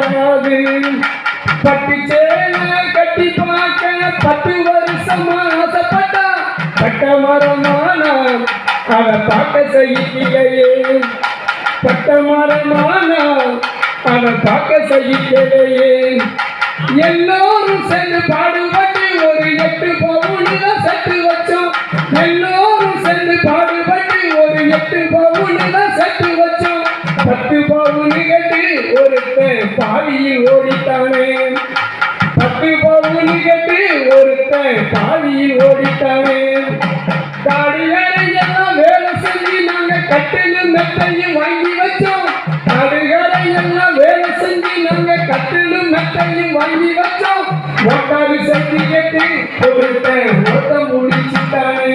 வராது. பட்டு சேலை கட்டி பார்க்க பத்து வருஷமா ஆசைப்பட்டா பட்ட மரமானா அவ பார்க்க சகிக்கலையே. பட்ட மரமான அவ பார்க்க சகிக்கலையே. எல்லோரும் சென்று பாடுபட்டு ஒரு எட்டு பவுனில சட்டு வச்சோம். எல்லோரும் சென்று பாடுபட்டு ஒரு எட்டு பவுனில ஒருத்தன் ஓடித்தானே? பத்து பவுனு கட்டு ஒருத்தன் தாவியில் ஓடித்தானே? தாடிகாரையெல்லாம் வேலை செஞ்சு நாங்க கட்டிலும் மெத்தையும் வாங்கி வச்சோம். காடுகரையெல்லாம் வேலை செஞ்சு நாங்க கட்டிலும் மெத்தையும் வாங்கி வச்சோம். மோட்டாரு செஞ்சு கேட்டு ஒருத்தன் ஓட்டம் முடிச்சுட்டானே.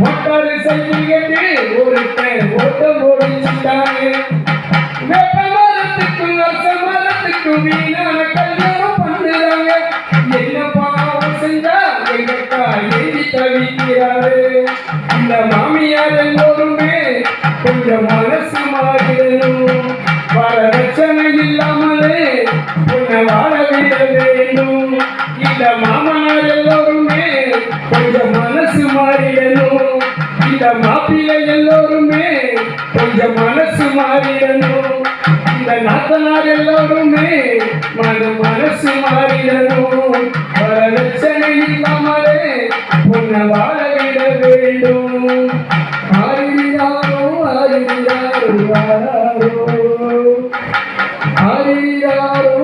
மோட்டாரு செஞ்சு கேட்டு ஒருத்தன் ஓட்ட மாமியார் எல்லோருமே கொஞ்சம் மனசு மாறிடணும் வரதட்சணை இல்லாமலே உன்னை வாழ வேண்டும் இந்த மாமனார் எல்லோருமே கொஞ்சம் மனசு மாறிடணும் இந்த மாப்பிள்ளை எல்லோருமே கொஞ்சம் மனசு மாறிடணும் நாத்தனார் எல்லோருமே மன மனசு மாறிடணும் வரதட்சணை இல்லாமலே உன்னை வாழ வேண்டும். ஆரியாரோ ஆரியாரோ ஆராரோ ஆரியாரோ